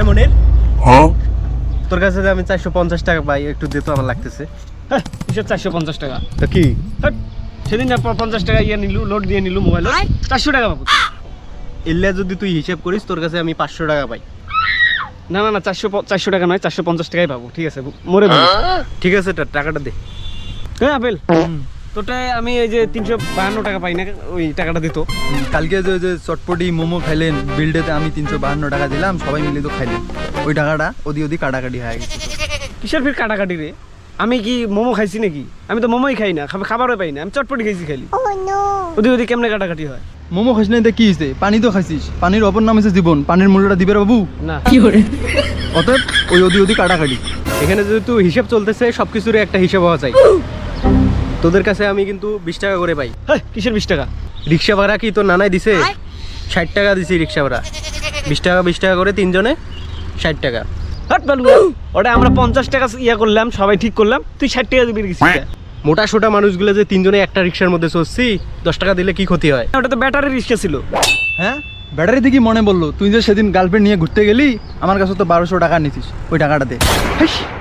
এমনের তোর কাছে যে আমি চারশো পঞ্চাশ টাকা পাই একটু দিতে আমার লাগতেছে। হ্যাঁ কিসের চারশো পঞ্চাশ টাকা। তো কি? সেদিন পঞ্চাশ টাকা ইয়ে নিলু লোড দিয়ে নিলু মোবাইল চারশো টাকা পাবো। এলে যদি তুই হিসেব করিস তোর কাছে আমি পাঁচশো টাকা পাই। না না না চারশো চারশো টাকা নয় চারশো পঞ্চাশ টাকাই পাবো ঠিক আছে মরে ঠিক আছে টা- টাকাটা দে। হ্যাঁ আপেল। তোটাই আমি এই যে তিনশো বাহান্ন টাকা পাই না ওই টাকাটা দিত। কালকে যে যে চটপটি মোমো খাইলেন বিল্ডেতে আমি তিনশো বাহান্ন টাকা দিলাম সবাই মিলে তো খাইলেন। ওই টাকাটা ওদি ওদি কাটাকাটি হয়ে গেছে। কিসের ফির কাটাকাটি রে? আমি কি মোমো খাইছি নাকি? আমি তো মোমোই খাই না খাবার খাবারও পাই না আমি চটপটি খাইছি খালি। ওদিকে ওদিকে কেমনে কাটাকাটি হয়? মোমো খাইস নাই তা কি হয়েছে পানি তো খাইছিস। পানির অপর নাম হচ্ছে জীবন। পানির মূল্যটা দিবে রে বাবু। না। অতএব ওই ওদি ওদি কাটাকাটি। এখানে যদি তুই হিসাব চলতেছে সব কিছুরই একটা হিসাব হওয়া চাই। তোদের কাছে আমি কিন্তু বিশ টাকা করে পাই। হ্যাঁ কিসের বিশ টাকা? রিক্সা ভাড়া কি তোর নানাই দিছে? ষাট টাকা দিছি রিক্সা ভাড়া। বিশ টাকা বিশ টাকা করে তিনজনে ষাট টাকা। হাট বালু ওটা আমরা পঞ্চাশ টাকা ইয়া করলাম সবাই ঠিক করলাম। তুই ষাট টাকা দিবি মোটা সোটা মানুষগুলো যে তিনজনে একটা রিক্সার মধ্যে চলছি দশ টাকা দিলে কি ক্ষতি হয়? ওটা তো ব্যাটারি রিক্সা ছিল। হ্যাঁ? ব্যাটারি থেকে মনে বলল তুই যে সেদিন গার্লফ্রেন্ড নিয়ে ঘুরতে গেলি আমার কাছে তো বারোশো টাকা নিছিস ওই টাকাটা দে।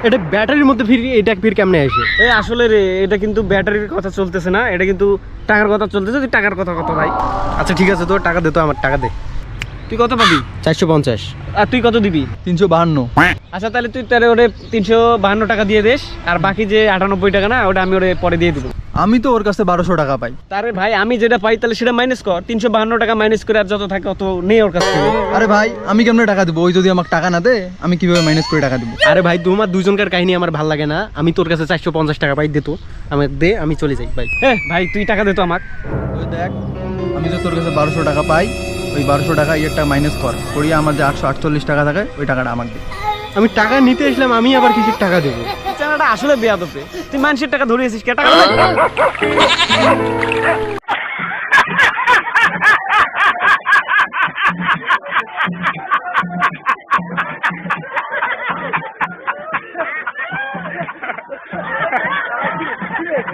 এটা ব্যাটারির মধ্যে ফির এটা ফির কেমনে আসে? এ আসলে রে এটা কিন্তু ব্যাটারির কথা চলতেছে না এটা কিন্তু টাকার কথা চলতেছে তুই টাকার কথা কথা ভাই? আচ্ছা ঠিক আছে তোর টাকা দে তো আমার টাকা দে। তুই কত পাবি? চারশো পঞ্চাশ। আর তুই কত দিবি? তিনশো বাহান্ন। আচ্ছা তাহলে তুই তাহলে ওরে তিনশো বাহান্ন টাকা দিয়ে দিস আর বাকি যে আটানব্বই টাকা না ওটা আমি ওরে পরে দিয়ে দেবো। আমি তো ওর কাছে বারোশো টাকা পাই। তারে ভাই আমি যেটা পাই তাহলে সেটা মাইনাস কর। তিনশো বাহান্ন টাকা মাইনাস করে আর যত থাকে অত নেই ওর কাছ থেকে। আরে ভাই আমি কেমনে টাকা দেবো? ওই যদি আমাকে টাকা না দে আমি কীভাবে মাইনাস করে টাকা দেবো? আরে ভাই তোমার দুজনকার কাহিনী আমার ভালো লাগে না। আমি তোর কাছে চারশো পঞ্চাশ টাকা পাই দে তো। আমার দে আমি চলে যাই ভাই হ্যাঁ ভাই তুই টাকা দে তো আমাক। ওই দেখ আমি যে তোর কাছে বারোশো টাকা পাই ওই বারোশো টাকা ইয়েরটা মাইনাস কর। করিয়ে আমার যে আটশো আটচল্লিশ টাকা থাকে ওই টাকাটা আমাকে দে। আমি টাকা নিতে আসলাম আমি আবার কিছু টাকা দেবো চানাটা আসলে বেয়াদবে তুই মানুষের টাকা ধরিয়েছিস কে টাকা।